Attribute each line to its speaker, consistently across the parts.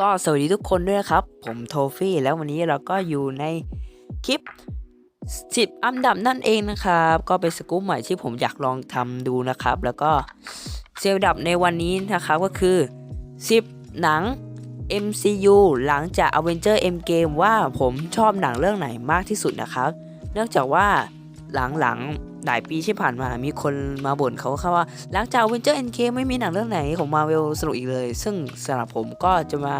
Speaker 1: ก็สวัสดีทุกคนด้วยนะครับ ผมโทฟี่แล้ววันนี้เราก็อยู่ในคลิป 10 อันดับนั่นเองนะครับ ก็เป็นสกู๊ปใหม่ที่ผมอยากลองทำดูนะครับ แล้วก็เซลดับในวันนี้นะครับก็คือ 10 หนัง MCU หลังจาก Avenger Endgame ว่าผมชอบหนังเรื่องไหนมากที่สุดนะครับ เนื่องจากว่า หลังๆ หลายปีที่ผ่านมามีคนมาบ่นเขาค่ะว่า หลังจาก Avenger Endgame ไม่มีหนังเรื่องไหนของ Marvel สนุกอีกเลย ซึ่งสำหรับผมก็จะมา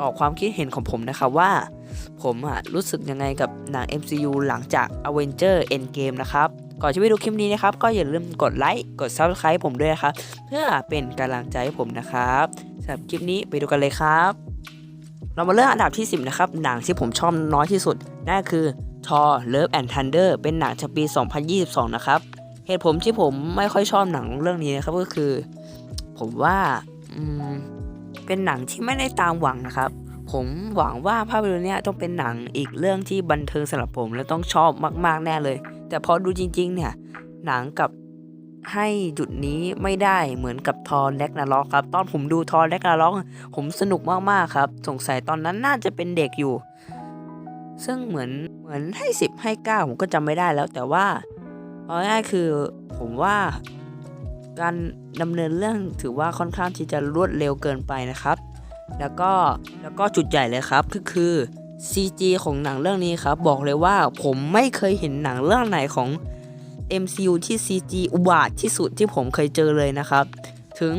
Speaker 1: ออกความคิดเห็นของผมนะครับว่า ผมอะรู้สึกยังไงกับหนัง MCU หลังจาก Avenger Endgame นะครับ ก่อนที่ไปดูคลิปนี้นะครับ ก็อย่าลืมกดไลค์กด Subscribe ผมด้วยนะครับ เพื่อเป็นกำลังใจให้ผมนะครับสำหรับคลิปนี้ไปดูกันเลยครับ เรามาเริ่มอันดับที่ 10 นะครับ หนังที่ผมชอบน้อยที่สุดนั่นคือ Thor Love and Thunder เป็นหนังจากปี 2022 นะครับ เหตุผลที่ผมไม่ค่อยชอบหนังเรื่องนี้นะครับก็คือ ผมว่าอืมเป็นหนังที่ไม่ได้ตามหวังนะครับ ผมหวังว่าภาพยนตร์เนี้ยต้องเป็นหนังอีกเรื่องที่บันเทิงสำหรับผมและต้องชอบมาก ๆ แน่เลย แต่พอดูจริง ๆ เนี่ย หนังกับให้จุดนี้ไม่ได้เหมือนกับทอแลกนาล็อกครับ ตอนผมดูทอแลกนาล็อกผมสนุกมาก ๆ ครับ สงสัยตอนนั้นน่าจะเป็นเด็กอยู่ ซึ่งเหมือนเหมือนให้สิบให้เก้าผมก็จำไม่ได้แล้วแต่ว่าเอาง่ายคือผมว่าการดำเนินเรื่องถือว่าค่อนข้างที่จะรวดเร็วเกินไปนะครับ แล้วก็แล้วก็จุดใหญ่เลยครับก็คือ CG ของหนังเรื่องนี้ครับ บอกเลยว่าผมไม่เคยเห็นหนังเรื่องไหนของ MCU ที่ CG อุบาทที่สุดที่ผมเคยเจอเลยนะครับ ถึง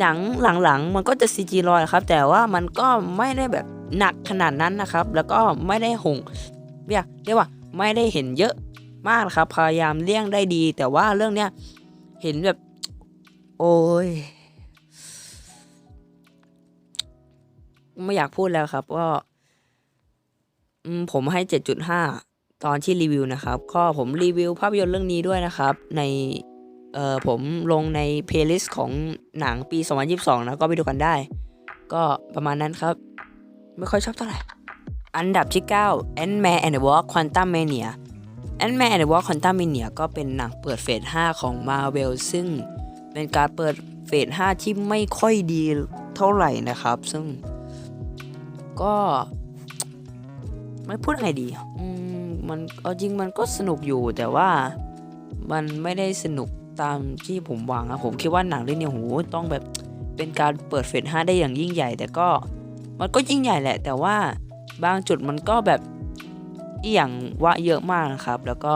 Speaker 1: หนังหลังๆ มันก็จะ CG ลอยครับ แต่ว่ามันก็ไม่ได้แบบ หนักขนาดนั้นนะครับ แล้วก็ไม่ได้หงเรียกเรียกว่าไม่ได้เห็นเยอะมากครับ พยายามเลี่ยงได้ดี แต่ว่าเรื่องเนี้ยเห็นแบบ โอ้ยไม่อยากพูดแล้วครับก็ผมให้ 7.5 ตอนที่รีวิวนะครับ ก็ผมรีวิวภาพยนตร์เรื่องนี้ด้วยนะครับ ในเอ่อผมลงในเพลย์ลิสต์ของหนังปี 2022 นะ ก็ไปดูกันได้ ก็ประมาณนั้นครับ ไม่ค่อยชอบเท่าไหร่ อันดับที่ 9 Ant-Man and the Wasp Quantum Mania Ant-Man and the Wasp Quantum Mania ก็เป็นหนังเปิดเฟส 5 ของ Marvel ซึ่งเป็นการเปิดเฟส 5 ที่ไม่ค่อยดีเท่าไหร่นะครับ ซึ่ง ก็ ไม่พูดไงดีอืมมันเอาจริงมันก็สนุกอยู่แต่ว่ามันไม่ได้สนุกตามที่ผมหวังอะผมคิดว่าหนังเรื่องนี้โหต้องแบบเป็นการเปิดเฟส 5 ได้อย่างยิ่งใหญ่ แต่ก็ มันก็ยิ่งใหญ่แหละ แต่ว่าบางจุดมันก็แบบอหย่างว่าเยอะมากนะครับ แล้วก็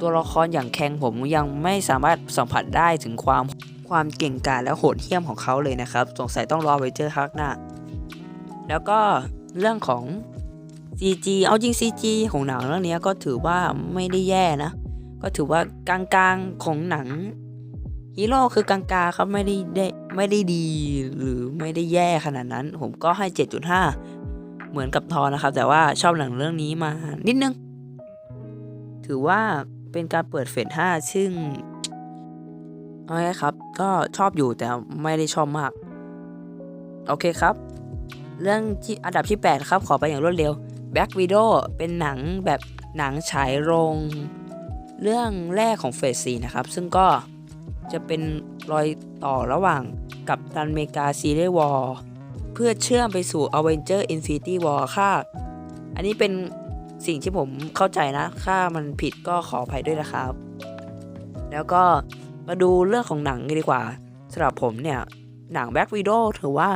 Speaker 1: ตัวละครอย่างแคงผมยังไม่สามารถสัมผัสได้ถึงความความเก่งกาจและโหดเหี้ยมของเขาเลยนะครับ สงสัยต้องรอไปเจอครั้งหน้า แล้วก็เรื่องของ CG เอาจริง CG ของหนังเรื่องนี้ก็ถือว่าไม่ได้แย่นะ ก็ถือว่ากลางๆของหนัง ฮีโร่คือกลางๆครับไม่ได้ได้ไม่ได้ดีหรือไม่ได้แย่ขนาดนั้น ผมก็ให้ 7.5 เหมือนกับทอนะครับ แต่ว่าชอบหนังเรื่องนี้มานิดนึง ถือว่าเป็นการเปิดเฟส5ซึ่งเอาไงครับ ก็ชอบอยู่แต่ไม่ได้ชอบมาก โอเคครับ เรื่องที่อันดับที่ 8 ครับ ขอไปอย่างรวดเร็ว Black Widow เป็นหนังแบบหนังฉายโรง เรื่องแรกของเฟส4นะครับ ซึ่งก็ จะเป็นรอยต่อระหว่างกับตันเมกาซีเรียวอร์เพื่อเชื่อมไปสู่ Avenger Infinity War ค่ะ อันนี้เป็นสิ่งที่ผมเข้าใจนะ ค่ามันผิดก็ขออภัยด้วยนะครับ แล้วก็มาดูเรื่องของหนังกันดีกว่าสำหรับผมเนี่ย หนัง Black Widow ถือว่า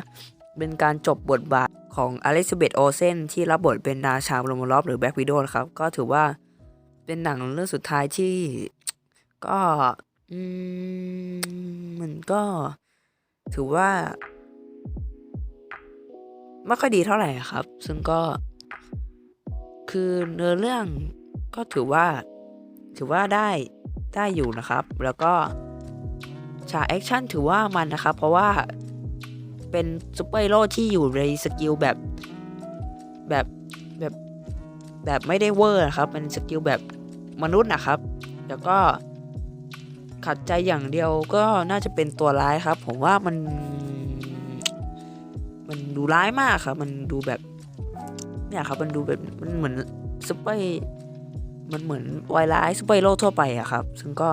Speaker 1: เป็นการจบบทบาทของอลิซาเบธโอเซนที่รับบทเป็นนาชาโรโมลอฟหรือแบ็กวิดโอนะครับ ก็ถือว่าเป็นหนังเรื่องสุดท้ายที่ ก็ อืมมันก็ ถือว่า ไม่ค่อยดีเท่าไหร่ครับ ซึ่งก็ คือเนื้อเรื่องก็ถือว่า ถือว่าได้ได้อยู่นะครับ แล้วก็ฉากแอคชั่นถือว่ามันนะครับ เพราะว่าเป็นซูเปอร์ฮีโร่ที่อยู่ในสกิลแบบแบบแบบแบบไม่ได้เวอร์นะครับเป็นสกิลแบบมนุษย์นะครับ แล้วก็ ขัดใจอย่างเดียวก็น่าจะเป็นตัวร้ายครับ ผมว่ามัน มันดูร้ายมากครับ มันดูแบบ เนี่ยครับ มันดูแบบมันเหมือนซูเปอร์มันเหมือนวายร้ายซูเปอร์ฮีโร่ทั่วไปอะครับ ซึ่งก็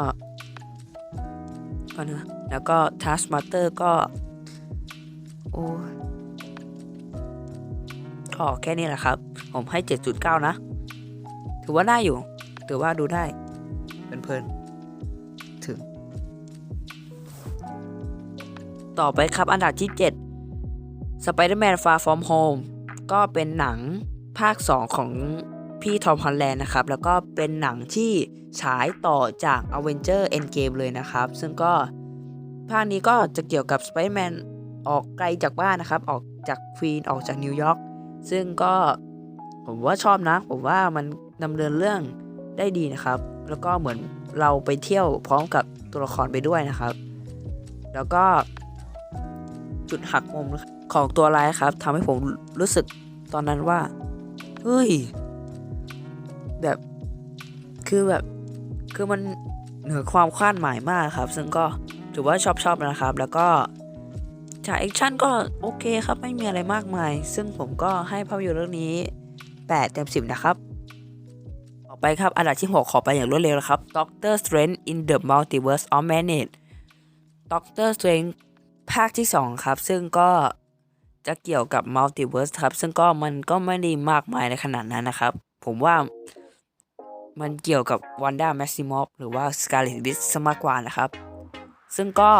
Speaker 1: ก็นะแล้วก็ทัสมาสเตอร์ก็ โอ้ยก็แค่นี้แหละครับ ผมให้ 7.9 นะ ถือว่าได้อยู่ ถือว่าดูได้เพลิน ต่อไปครับอันดับที่ 7 Spider-Man Far From Home ก็เป็นหนังภาค 2 ของพี่ทอมฮอลแลนด์นะครับ แล้วก็เป็นหนังที่ฉายต่อจาก Avenger Endgame เลยนะครับ ซึ่งก็ภาคนี้ก็จะเกี่ยวกับ Spider-Man ออกไกลจากบ้านนะครับ ออกจากควีนออกจากนิวยอร์กซึ่งก็ผมว่าชอบนะ ผมว่ามันดำเนินเรื่องได้ดีนะครับ แล้วก็เหมือนเราไปเที่ยวพร้อมกับตัวละครไปด้วยนะครับ แล้วก็ จุดหักมุมของตัวร้ายครับทำให้ผมรู้สึกตอนนั้นว่า เฮ้ย แบบ คือแบบ คือมันเหนือความคาดหมายมากครับ ซึ่งก็ถือว่าชอบชอบนะครับ แล้วก็ฉากแอคชั่นก็โอเคครับ ไม่มีอะไรมากมาย ซึ่งผมก็ให้ภาพยนตร์เรื่องนี้ 8 เต็ม 10 นะครับต่อไปครับอันดับที่ 6 ขอไปอย่างรวดเร็วนะครับ Doctor Strange in the Multiverse of Madness Doctor Strange ภาคที่ 2 ครับ ซึ่งก็จะเกี่ยวกับ Multiverse ครับ ซึ่งก็มันก็ไม่ได้มากมายในขนาดนั้นนะครับ ผมว่ามันเกี่ยวกับ Wanda Maximoff หรือว่า Scarlet Witch ซะมากกว่านะครับ ซึ่งก็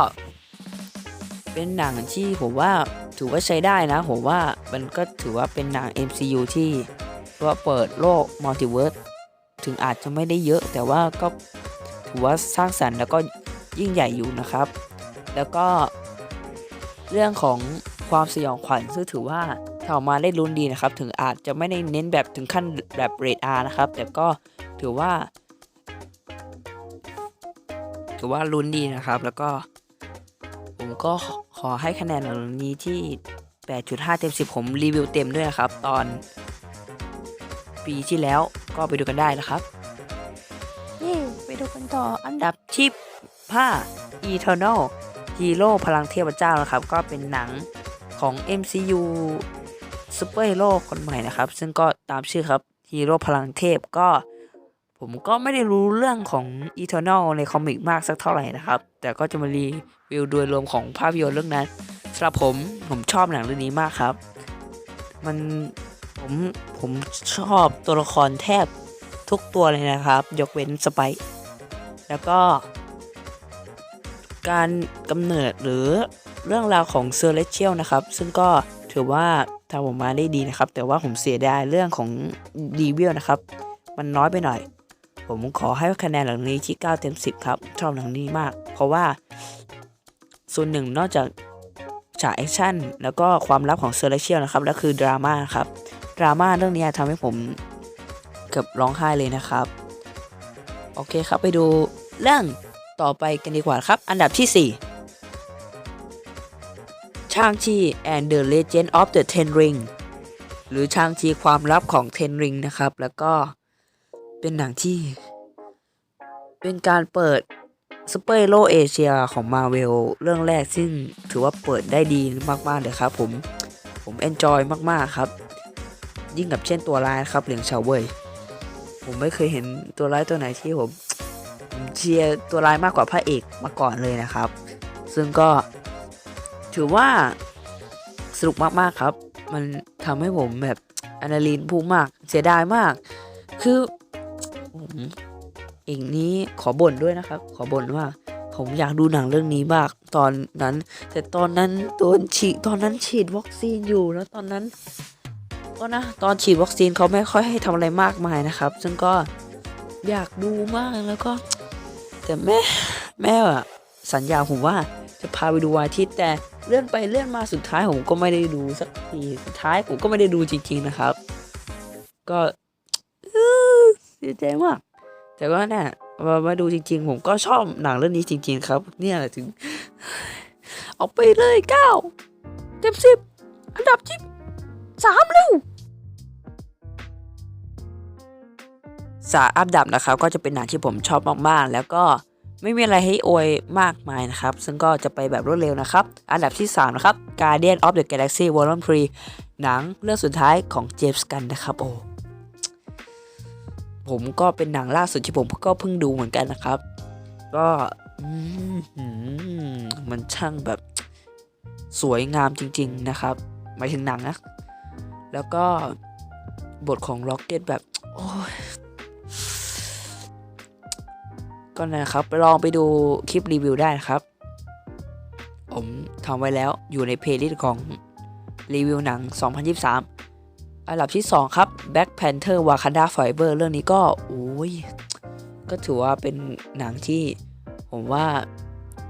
Speaker 1: เป็นหนังที่ผมว่าถือว่าใช้ได้นะ ผมว่ามันก็ถือว่าเป็นหนัง MCU ที่ว่าเปิดโลก Multiverse ถึงอาจจะไม่ได้เยอะ แต่ว่าก็ถือว่าสร้างสรรค์แล้วก็ยิ่งใหญ่อยู่นะครับ แล้วก็ เรื่องของความสยองขวัญซึ่งถือว่าทำออกมาได้ลุ้นดีนะครับ ถึงอาจจะไม่ได้เน้นแบบถึงขั้นแบบเรทอาร์นะครับ แต่ก็ถือว่า ถือว่าลุ้นดีนะครับ แล้วก็ ผมก็ขอให้คะแนนหล่านี้ที่ 8.5 เต็ม 10 ผมรีวิวเต็มด้วยนะครับ ตอน ปีที่แล้วก็ไปดูกันได้นะครับนี่ไปดูกันต่ออันดับที่5 Eternal Hero พลังเทพเจ้านะครับ ก็เป็นหนังของ MCU ซูเปอร์ฮีโร่คนใหม่นะครับ ซึ่งก็ตามชื่อครับฮีโร่พลังเทพก็ ผมก็ไม่ได้รู้เรื่องของ Eternal ในคอมิกมากสักเท่าไหร่นะครับ แต่ก็จะมารีวิวโดยรวมของภาพยนตร์เรื่องนั้นสำหรับผมผมชอบหนังเรื่องนี้มากครับ มันผมผมชอบตัวละครแทบทุกตัวเลยนะครับ ยกเว้นสไปค์แล้วก็ การกำเนิดหรือเรื่องราวของเซอร์เลเชียลนะครับ ซึ่งก็ถือว่าทำออกมาได้ดีนะครับ แต่ว่าผมเสียดายเรื่องของดีวิลนะครับ มันน้อยไปหน่อย ผมขอให้คะแนนหลังนี้ที่ 9 เต็ม 10 ครับ ชอบหนังนี้มาก เพราะว่า ส่วนหนึ่งนอกจากฉากแอคชั่นแล้วก็ความลับของเซอร์เลเชียลนะครับ แล้วคือดราม่าครับ ดราม่าเรื่องนี้ทำให้ผมเกือบร้องไห้เลยนะครับ โอเคครับไปดูเรื่อง ต่อไปกันดีกว่าครับ อันดับที่ 4 ชางชี and the Legend of the Ten Ring หรือชางชีความลับของ Ten Ring นะครับ แล้วก็เป็นหนังที่ เป็นการเปิดซูเปอร์โร่เอเชียของ Marvel เรื่องแรกซึ่งถือว่าเปิดได้ดีมากๆเลยครับผม ผมเอนจอยมากๆครับ ยิ่งกับเช่นตัวร้ายนะครับเหลียงเฉาเว่ยผมไม่เคยเห็นตัวร้ายตัวไหนที่ผม เชียร์ตัวร้ายมากกว่าพระเอกมาก่อนเลยนะครับ ซึ่งก็ถือว่าสนุกมากๆครับ มันทำให้ผมแบบอะดรีนาลีนพุ่งมาก เสียดายมาก คือผมเองนี้ขอบ่นด้วยนะครับ ขอบ่นว่าผมอยากดูหนังเรื่องนี้มากตอนนั้น แต่ตอนนั้นโดนฉีดตอนนั้นฉีดวัคซีนอยู่แล้วตอนนั้น ก็นะตอนฉีดวัคซีนเขาไม่ค่อยให้ทำอะไรมากมายนะครับ ซึ่งก็อยากดูมากแล้วก็ แต่แม่แม่อะสัญญาผมว่าจะพาไปดูวันอาทิตย์แต่เลื่อนไปเลื่อนมาสุดท้ายผมก็ไม่ได้ดูสักทีสุดท้ายผมก็ไม่ได้ดูจริงๆนะครับ ก็เสียใจมากแต่ว่าเนี่ยมามาดูจริง ๆ ผมก็ชอบหนังเรื่องนี้จริง ๆ ครับ เนี่ยถึง เอาไปเลยเก้าเต็มสิบอันดับที่สามเร็ว สาอันดับนะครับ ก็จะเป็นหนังที่ผมชอบมากๆ แล้วก็ไม่มีอะไรให้อวยมากมายนะครับ ซึ่งก็จะไปแบบรวดเร็วนะครับ อันดับที่ 3 นะครับ Guardian of the Galaxy Volume 3 หนังเรื่องสุดท้ายของเจมส์กันนะครับโอ้ผมก็เป็นหนังล่าสุดที่ผมก็เพิ่งดูเหมือนกันนะครับ ก็มันช่างแบบสวยงามจริง ๆ นะครับหมายถึงหนังนะ แล้วก็บทของล็อกเก็ตแบบ โอ้ย ก็นะครับลองไปดูคลิปรีวิวได้นะครับ ผมทำไว้แล้วอยู่ในเพลย์ลิสต์ของรีวิวหนัง 2023 อันดับที่ 2 ครับ Black Panther Wakanda Forever เรื่องนี้ก็โอ้ยก็ถือว่าเป็นหนังที่ผมว่า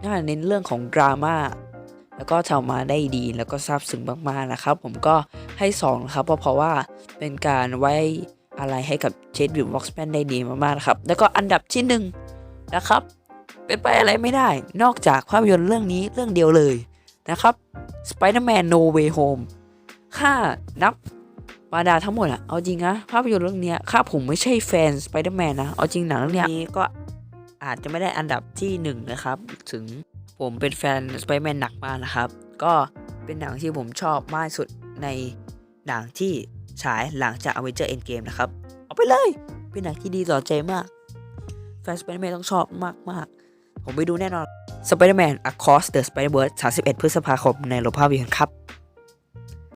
Speaker 1: น่าเน้นเรื่องของดราม่าแล้วก็ทำมาได้ดีแล้วก็ซาบซึ้งมากๆนะครับ ผมก็ให้2นะครับเพราะเพราะว่าเป็นการไว้อะไรให้กับเชดวิวบ็อกแมนได้ดีมากๆนะครับ แล้วก็อันดับที่ 1 นะครับ เป็นไปอะไรไม่ได้นอกจากภาพยนตร์เรื่องนี้เรื่องเดียวเลยนะครับ Spider-Man No Way Home ค่านับมาดาทั้งหมดอะเอาจริงนะภาพยนตร์เรื่องนี้ยค่าผมไม่ใช่แฟน Spider-Man นะ เอาจริงหนังเรื่องนี้ก็อาจจะไม่ได้อันดับที่หนึ่งนะครับ ถึงผมเป็นแฟน Spider-Man หนักมากนะครับ ก็เป็นหนังที่ผมชอบมากสุดในหนังที่ฉายหลังจาก Avenger Endgame นะครับ เอาไปเลย เป็นหนังที่ดีต่อใจมาก แฟน Spider-Man ต้องชอบมากมากผมไปดูแน่นอน Spider-Man Across the Spider-Verse 31 พฤษภาคมในโรงภาพยนตร์ครับ